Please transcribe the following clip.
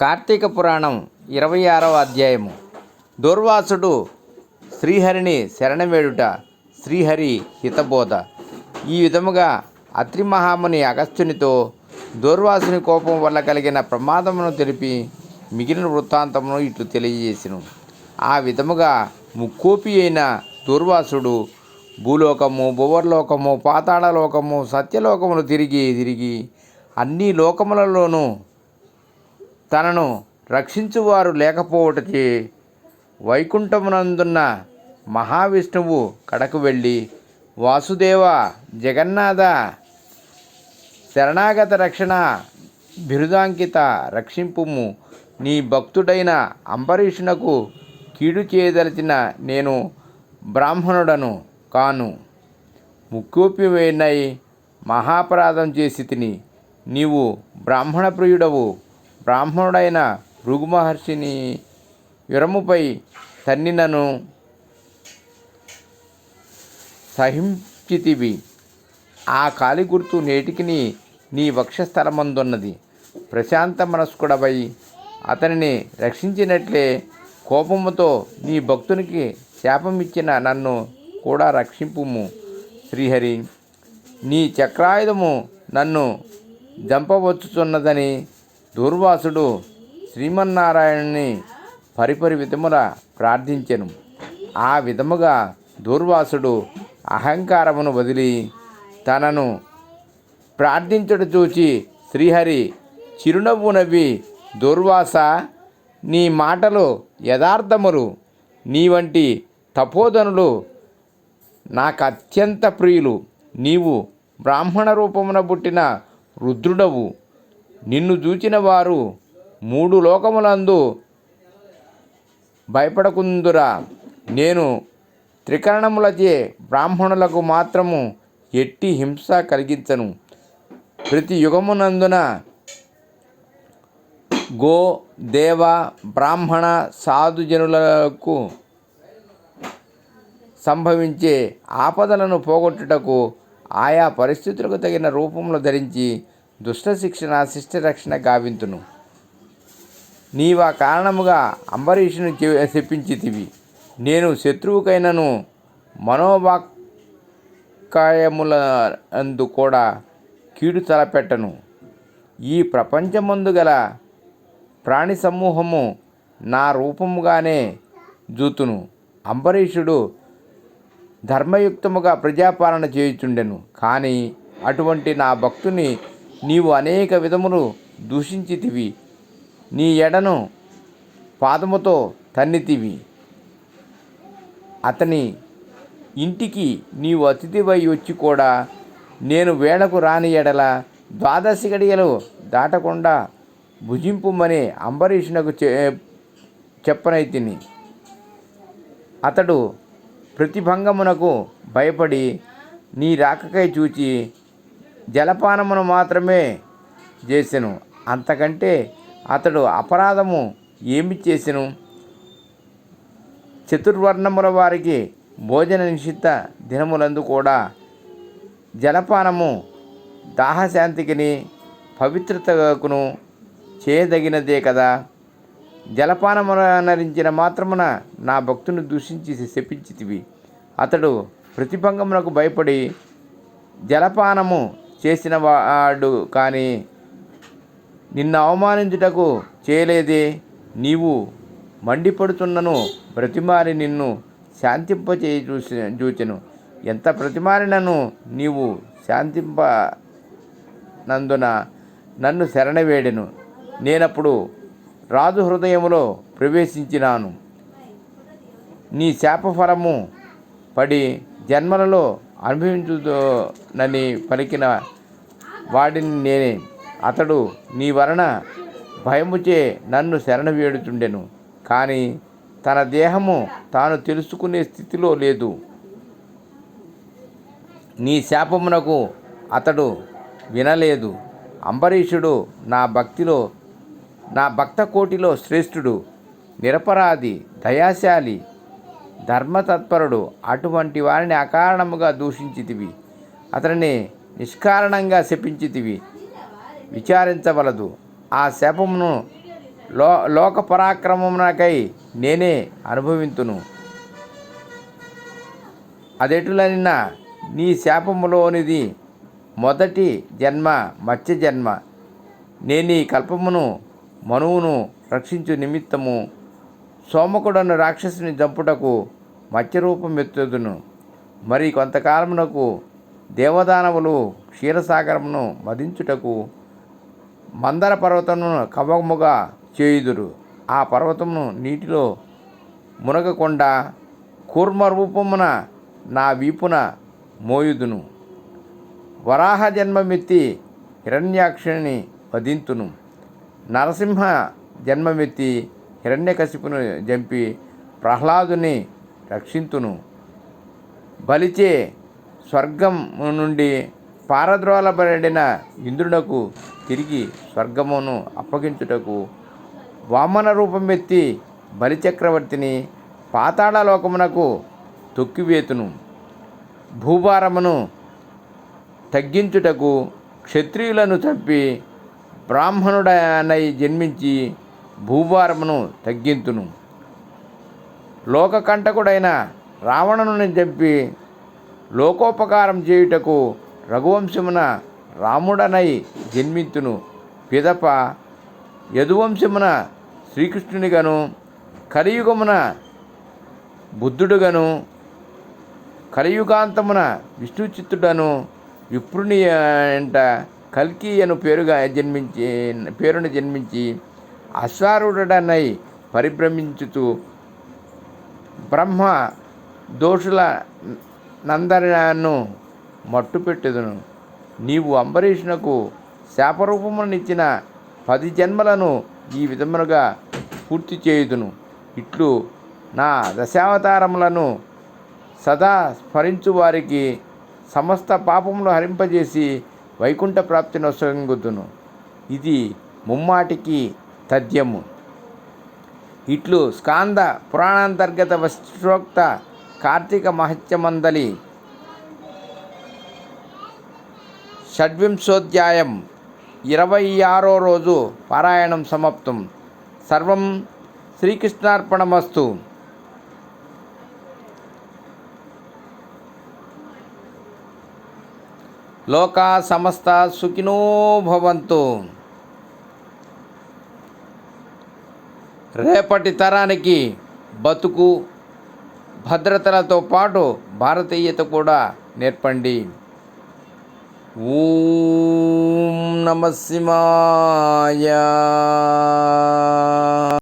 కార్తీక పురాణం ఇరవై ఆరవ అధ్యాయము. దూర్వాసుడు శ్రీహరిని శరణవేడుట శ్రీహరి హితబోధ. ఈ విధముగా అత్రి మహాముని అగస్త్యునితో దూర్వాసుని కోపం వల్ల కలిగిన ప్రమాదమును తెలిపి మిగిలిన వృత్తాంతమును ఇట్లు తెలియజేసిను. ఆ విధముగా ముక్కోపి అయిన దూర్వాసుడు భూలోకము భువర్లోకము పాతాళలోకము సత్యలోకమును తిరిగి తిరిగి అన్ని లోకములలోనూ తనను రక్షించువారు లేకపోవటచే వైకుంఠమునందున్న మహావిష్ణువు కడకు వెళ్ళి వాసుదేవ జగన్నాథ శరణాగత రక్షణ బిరుదాంకిత రక్షింపుము. నీ భక్తుడైన అంబరీషునకు కీడు చేయదలిచిన నేను బ్రాహ్మణుడను కాను. ముక్కోప్యమైనై మహాపరాధం చేసి తిని నీవు బ్రాహ్మణ ప్రియుడవు బ్రాహ్మణుడైన భృగు మహర్షిని విరముపై తన్నినను సహించితివి. ఆ కాలి గుర్తు నేటికి నీ వక్షస్థలమందున్నది. ప్రశాంత మనస్కుడవై అతనిని రక్షించినట్లే కోపముతో నీ భక్తునికి శాపమిచ్చిన నన్ను కూడా రక్షింపుము. శ్రీహరి నీ చక్రాయుధము నన్ను జంపవచ్చుచున్నదని దూర్వాసుడు శ్రీమన్నారాయణుని పరిపరి విధముల ప్రార్థించెను. ఆ విధముగా దూర్వాసుడు అహంకారమును వదిలి తనను ప్రార్థించుట చూచి శ్రీహరి చిరునవ్వు నవ్వి దుర్వాస నీ మాటలు యథార్థములు. నీ వంటి తపోధనులు నాకు అత్యంత ప్రియులు. నీవు బ్రాహ్మణ రూపమున పుట్టిన రుద్రుడవు. నిన్ను చూచిన వారు మూడు లోకములందు భయపడకుందురా. నేను త్రికరణములచే బ్రాహ్మణులకు మాత్రము ఎట్టి హింస కలిగించను. ప్రతి యుగమునందున గో దేవ బ్రాహ్మణ సాధుజనులకు సంభవించే ఆపదలను పోగొట్టుటకు ఆయా పరిస్థితులకు తగిన రూపంలో ధరించి దుష్ట శిక్షణ శిష్ట రక్షణ గావింతును. నీవా కారణముగా అంబరీషుని చెప్పించితివి నేను శత్రువుకైనను మనోవాక్కాయములందు కూడా కీడు తలపెట్టను. ఈ ప్రపంచమందు గల ప్రాణి సమూహము నా రూపముగానే జూతును. అంబరీషుడు ధర్మయుక్తముగా ప్రజాపాలన చేయుచుండెను. కానీ అటువంటి నా భక్తుని నీవు అనేక విధములు దూషించితివి. నీ ఎడను పాదముతో తన్నితివి. అతని ఇంటికి నీవు అతిథివై వచ్చి కూడా నేను వేళకు రాని ఎడల ద్వాదశి గడియలు దాటకుండా భుజింపుమని అంబరీషునకు చె చెప్పనైతిని. అతడు ప్రతిభంగమునకు భయపడి నీ రాకకై చూచి జలపానమును మాత్రమే చేసెను. అంతకంటే అతడు అపరాధము ఏమి చేసెను? చతుర్వర్ణముల వారికి భోజన నిషిద్ధ దినములందు కూడా జలపానము దాహశాంతికిని పవిత్రతకును చేయదగినదే కదా? జలపానమునరించిన మాత్రమున నా భక్తుని దూషించి శపించితివి. అతడు ప్రతిభంగమునకు భయపడి జలపానము చేసిన వాడు కానీ నిన్ను అవమానించుటకు చేయలేదే. నీవు మండిపడుతున్నను ప్రతిమారి నిన్ను శాంతింపచేయ చూసి చూచెను. ఎంత ప్రతిమారినను నీవు శాంతింప నందున నన్ను శరణవేడెను. నేనప్పుడు రాజు హృదయములో ప్రవేశించినాను. నీ శాపఫలము పడి జన్మలలో అనుభవించుతోనని పలికిన వాడిని నేనే. అతడు నీ వలన భయముచే నన్ను శరణ వేడుచుండెను కానీ తన దేహము తాను తెలుసుకునే స్థితిలో లేదు. నీ శాపమునకు అతడు వినలేదు. అంబరీషుడు నా భక్తిలో నా భక్త కోటిలో శ్రేష్ఠుడు నిరపరాధి దయాశాలి ధర్మతత్పరుడు. అటువంటి వారిని అకారణముగా దూషించితివి. అతనిని నిష్కారణంగా శపించితివి. విచారించవలదు. ఆ శాపమును లో లోక పరాక్రమమునకై నేనే అనుభవింతును. అదెటులనిన నీ శాపములోనిది మొదటి జన్మ మత్స్య జన్మ. నేను ఈ కల్పమును మనువును రక్షించు నిమిత్తము సోమకుడను రాక్షసుని చంపుటకు మత్స్యరూపం ఎత్తుదును మరి కొంతకాలమునకు దేవదానవులు క్షీరసాగరమును మదించుటకు మందర పర్వతమును కవముగా చేయుదురు. ఆ పర్వతమును నీటిలో మునగకుండా కూర్మ రూపమున నా వీపున మోయుదును. వరాహ జన్మమెత్తి హిరణ్యాక్షుని వధింతును. నరసింహ జన్మమెత్తి హిరణ్యకశిపును జంపి ప్రహ్లాదుని రక్షింతును. బలిచే స్వర్గం నుండి పారద్రోలబడిన ఇంద్రునకు తిరిగి స్వర్గమును అప్పగించుటకు వామన రూపమెత్తి బలిచక్రవర్తిని పాతాళలోకమునకు తొక్కివేతును. భూభారమును తగ్గించుటకు క్షత్రియులను చంపి బ్రాహ్మణుడనై జన్మించి భూభారమును తగ్గింతును. లోకకంటకుడైన రావణుని చంపి లోకోపకారం చేయుటకు రఘువంశమున రాముడనై జన్మింతును. పిదప యదువంశమున శ్రీకృష్ణునిగను కలియుగమున బుద్ధుడుగను కలియుగాంతమున విష్ణుచిత్తుడను విప్రుని అంట కల్కి అను పేరుగా జన్మించి పేరును జన్మించి అశ్వారుడనై పరిభ్రమించుతూ బ్రహ్మ దోషుల నందనను మట్టుపెట్టుదును. నీవు అంబరీషునకు శాపరూపమునిచ్చిన పది జన్మలను ఈ విధములుగా పూర్తి చేయుదును. ఇట్లు నా దశావతారములను సదా స్మరించు వారికి సమస్త పాపములు హరింపజేసి వైకుంఠ ప్రాప్తిని వసంగుతును ఇది ముమ్మాటికి తథ్యము. ఇట్లు స్కాంద పురాణాంతర్గత వశిష్ఠోక్త కార్తీక మహత్యమందలి షడ్వింశోధ్యాయం ఇరవై ఆరో రోజు పారాయణం సమాప్తం. సర్వం శ్రీకృష్ణార్పణమస్తు. లోకా సమస్త సుఖినో భవంతు. రేపటి తరానికి బతుకు భద్రతలతో పాటు భారతీయత కూడా నేర్పండి. ఓం నమ శివాయ.